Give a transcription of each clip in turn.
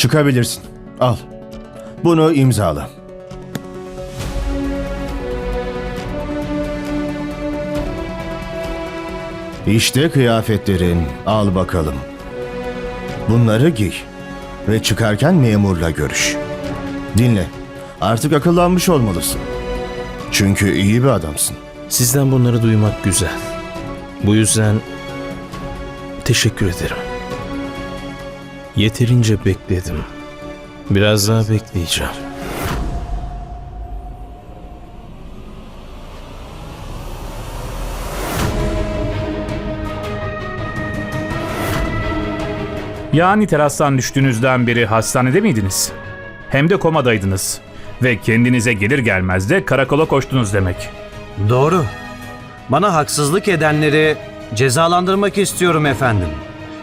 Çıkabilirsin. Al. Bunu imzala. İşte kıyafetlerin. Al bakalım. Bunları giy. Ve çıkarken memurla görüş. Dinle. Artık akıllanmış olmalısın. Çünkü iyi bir adamsın. Sizden bunları duymak güzel. Bu yüzden teşekkür ederim. Yeterince bekledim. Biraz daha bekleyeceğim. Yani terastan düştüğünüzden beri hastanede miydiniz? Hem de komadaydınız. Ve kendinize gelir gelmez de karakola koştunuz demek. Doğru. Bana haksızlık edenleri cezalandırmak istiyorum efendim.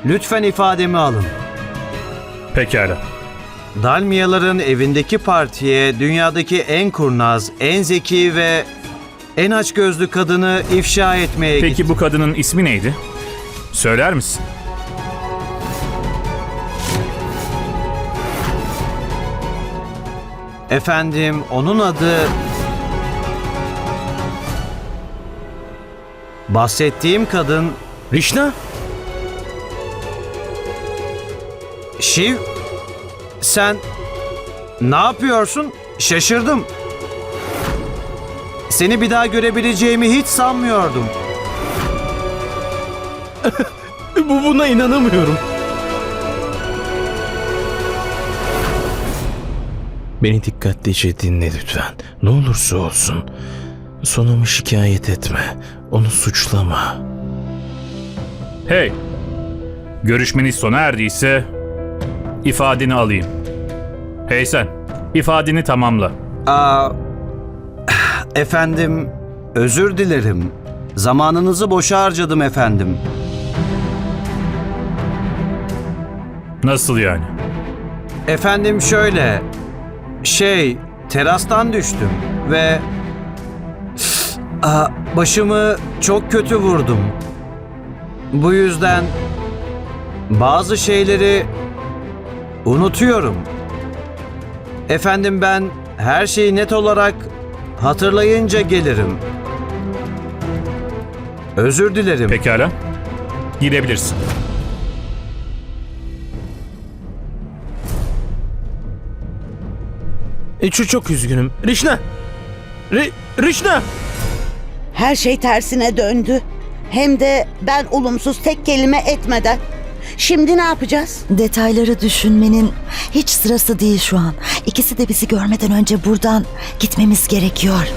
Lütfen ifademi alın. Pekala. Dalmiyaların evindeki partiye dünyadaki en kurnaz, en zeki ve en açgözlü kadını ifşa etmeye Peki gittim. bu kadının ismi neydi? Söyler misin? Efendim onun adı... Bahsettiğim kadın Rişna, Şiv. Sen ne yapıyorsun? Şaşırdım. Seni bir daha görebileceğimi hiç sanmıyordum. bu buna inanamıyorum. Beni dikkatlice dinle lütfen. Ne olursa olsun. Sonumu şikayet etme. Onu suçlama. Hey! Görüşmeniz sona erdiyse ifadeni alayım. Hey sen, ifadeni tamamla. Aa, efendim, özür dilerim. Zamanınızı boşa harcadım efendim. Nasıl yani? Efendim şöyle, şey, terastan düştüm ve Aa, başımı çok kötü vurdum. Bu yüzden bazı şeyleri unutuyorum. Efendim ben her şeyi net olarak hatırlayınca gelirim. Özür dilerim. Pekala. Gidebilirsin. E, çok, çok üzgünüm. Rişna! Ri, Rişna! Her şey tersine döndü. Hem de ben olumsuz tek kelime etmeden. Şimdi ne yapacağız? Detayları düşünmenin hiç sırası değil şu an. İkisi de bizi görmeden önce buradan gitmemiz gerekiyor.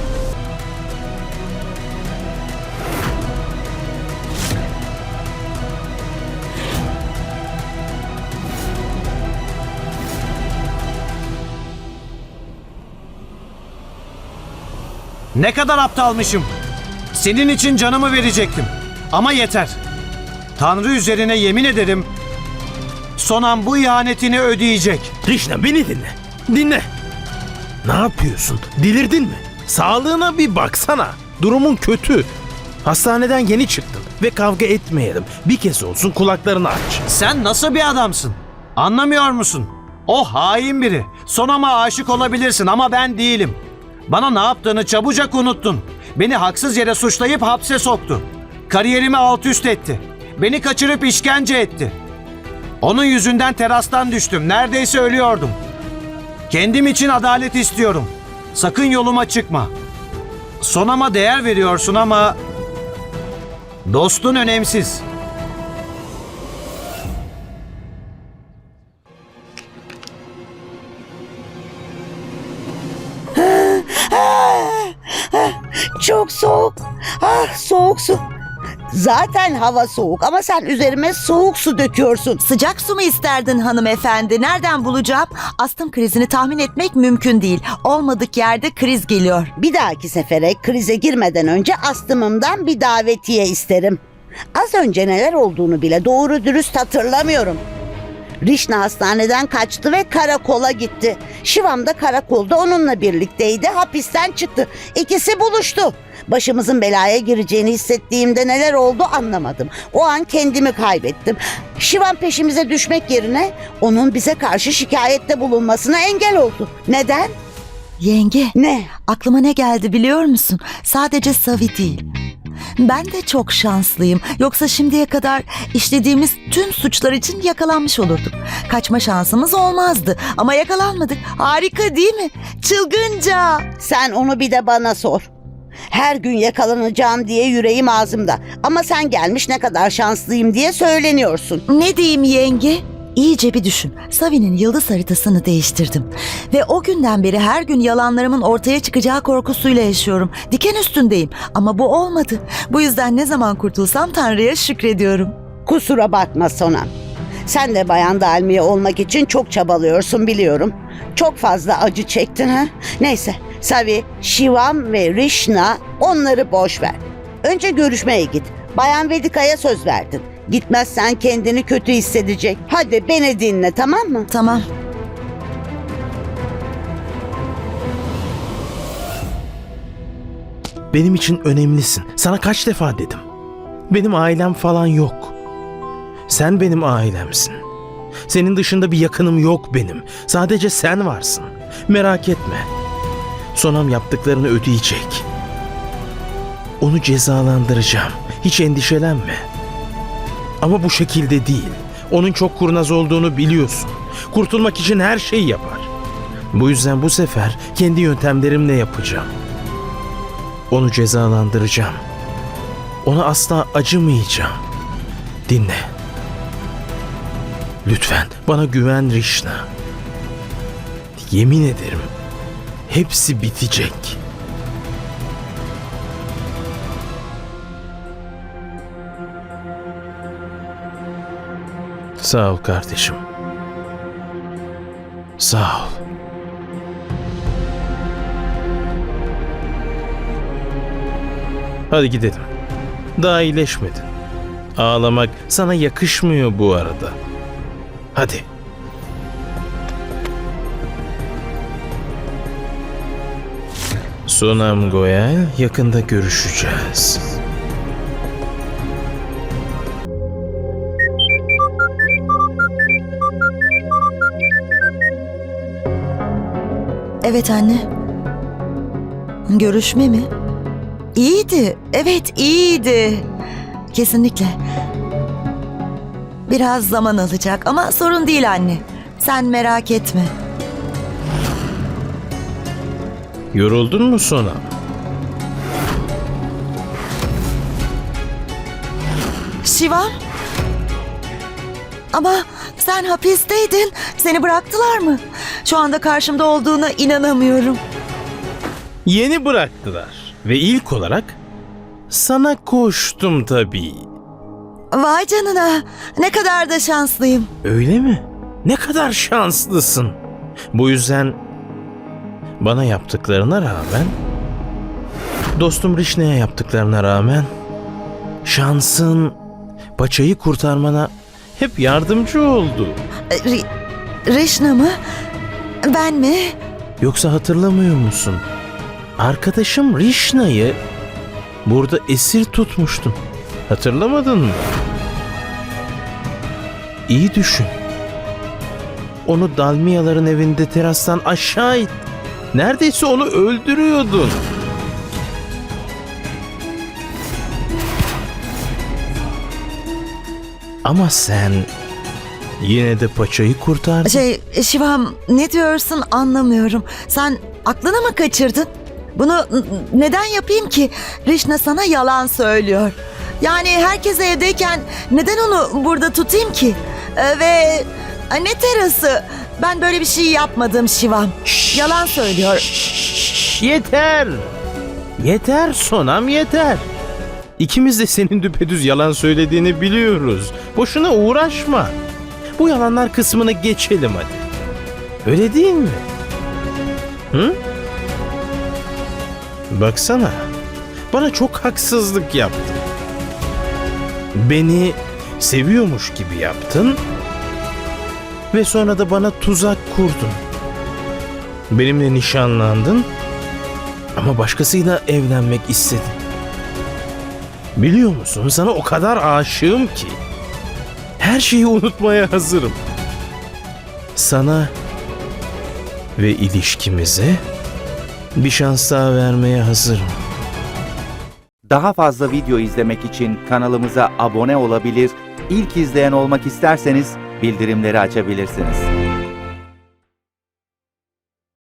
Ne kadar aptalmışım. Senin için canımı verecektim. Ama yeter. Tanrı üzerine yemin ederim. Sonam bu ihanetini ödeyecek. Rişna beni dinle. Dinle. Ne yapıyorsun? Delirdin mi? Sağlığına bir baksana. Durumun kötü. Hastaneden yeni çıktın ve kavga etmeyelim. Bir kez olsun kulaklarını aç. Sen nasıl bir adamsın? Anlamıyor musun? O hain biri. Sonama aşık olabilirsin ama ben değilim. Bana ne yaptığını çabucak unuttun. Beni haksız yere suçlayıp hapse soktu. Kariyerimi alt üst etti. Beni kaçırıp işkence etti. Onun yüzünden terastan düştüm. Neredeyse ölüyordum. Kendim için adalet istiyorum. Sakın yoluma çıkma. Sonama değer veriyorsun ama dostun önemsiz. Çok soğuk. Ah soğuk su. Zaten hava soğuk ama sen üzerime soğuk su döküyorsun. Sıcak su mu isterdin hanımefendi? Nereden bulacağım? Astım krizini tahmin etmek mümkün değil. Olmadık yerde kriz geliyor. Bir dahaki sefere krize girmeden önce astımımdan bir davetiye isterim. Az önce neler olduğunu bile doğru dürüst hatırlamıyorum. Rişna hastaneden kaçtı ve karakola gitti. Şivam da karakolda onunla birlikteydi. Hapisten çıktı. İkisi buluştu. Başımızın belaya gireceğini hissettiğimde neler oldu anlamadım. O an kendimi kaybettim. Şivan peşimize düşmek yerine onun bize karşı şikayette bulunmasına engel oldu. Neden? Yenge, Ne? aklıma ne geldi biliyor musun? Sadece Savi değil. Ben de çok şanslıyım. Yoksa şimdiye kadar işlediğimiz tüm suçlar için yakalanmış olurduk. Kaçma şansımız olmazdı ama yakalanmadık. Harika değil mi? Çılgınca. Sen onu bir de bana sor. Her gün yakalanacağım diye yüreğim ağzımda. Ama sen gelmiş ne kadar şanslıyım diye söyleniyorsun. Ne diyeyim yenge? İyice bir düşün. Savi'nin yıldız haritasını değiştirdim. Ve o günden beri her gün yalanlarımın ortaya çıkacağı korkusuyla yaşıyorum. Diken üstündeyim. Ama bu olmadı. Bu yüzden ne zaman kurtulsam Tanrı'ya şükrediyorum. Kusura bakma Sonam. Sen de bayan dalmiye olmak için çok çabalıyorsun biliyorum. Çok fazla acı çektin ha? Neyse, Savi, Shivam ve Rishna onları boş ver. Önce görüşmeye git. Bayan Vedika'ya söz verdin. Gitmezsen kendini kötü hissedecek. Hadi beni dinle tamam mı? Tamam. Benim için önemlisin. Sana kaç defa dedim. Benim ailem falan yok. Sen benim ailemsin. Senin dışında bir yakınım yok benim. Sadece sen varsın. Merak etme. Sonam yaptıklarını ödeyecek. Onu cezalandıracağım. Hiç endişelenme. Ama bu şekilde değil. Onun çok kurnaz olduğunu biliyorsun. Kurtulmak için her şeyi yapar. Bu yüzden bu sefer kendi yöntemlerimle yapacağım. Onu cezalandıracağım. Ona asla acımayacağım. Dinle. Lütfen bana güven Rişna. Yemin ederim hepsi bitecek. Sağ ol kardeşim. Sağ ol. Hadi gidelim. Daha iyileşmedin. Ağlamak sana yakışmıyor bu arada. Hadi. Sonam Goyal yakında görüşeceğiz. Evet anne. Görüşme mi? İyiydi. Evet iyiydi. Kesinlikle. Biraz zaman alacak ama sorun değil anne. Sen merak etme. Yoruldun mu Sonam? Şivan? Ama sen hapisteydin. Seni bıraktılar mı? Şu anda karşımda olduğuna inanamıyorum. Yeni bıraktılar. Ve ilk olarak sana koştum tabii. Vay canına. Ne kadar da şanslıyım. Öyle mi? Ne kadar şanslısın. Bu yüzden bana yaptıklarına rağmen dostum Rişne'ye yaptıklarına rağmen şansın paçayı kurtarmana hep yardımcı oldu. Ri- Rişna mı? Ben mi? Yoksa hatırlamıyor musun? Arkadaşım Rişna'yı burada esir tutmuştun. Hatırlamadın mı? İyi düşün. Onu Dalmiyaların evinde terastan aşağı it. Neredeyse onu öldürüyordun. Ama sen yine de paçayı kurtardın. Şey Şivam ne diyorsun anlamıyorum. Sen aklını mı kaçırdın? Bunu neden yapayım ki? Rişna sana yalan söylüyor. Yani herkes evdeyken neden onu burada tutayım ki? Ee, ve Ay, ne terası? Ben böyle bir şey yapmadım Şivam. Yalan söylüyor. Yeter. Yeter Sonam yeter. İkimiz de senin düpedüz yalan söylediğini biliyoruz. Boşuna uğraşma. Bu yalanlar kısmını geçelim hadi. Öyle değil mi? Hı? Baksana. Bana çok haksızlık yaptın. Beni seviyormuş gibi yaptın ve sonra da bana tuzak kurdun. Benimle nişanlandın ama başkasıyla evlenmek istedin. Biliyor musun sana o kadar aşığım ki her şeyi unutmaya hazırım. Sana ve ilişkimize bir şans daha vermeye hazırım. Daha fazla video izlemek için kanalımıza abone olabilir, ilk izleyen olmak isterseniz bildirimleri açabilirsiniz.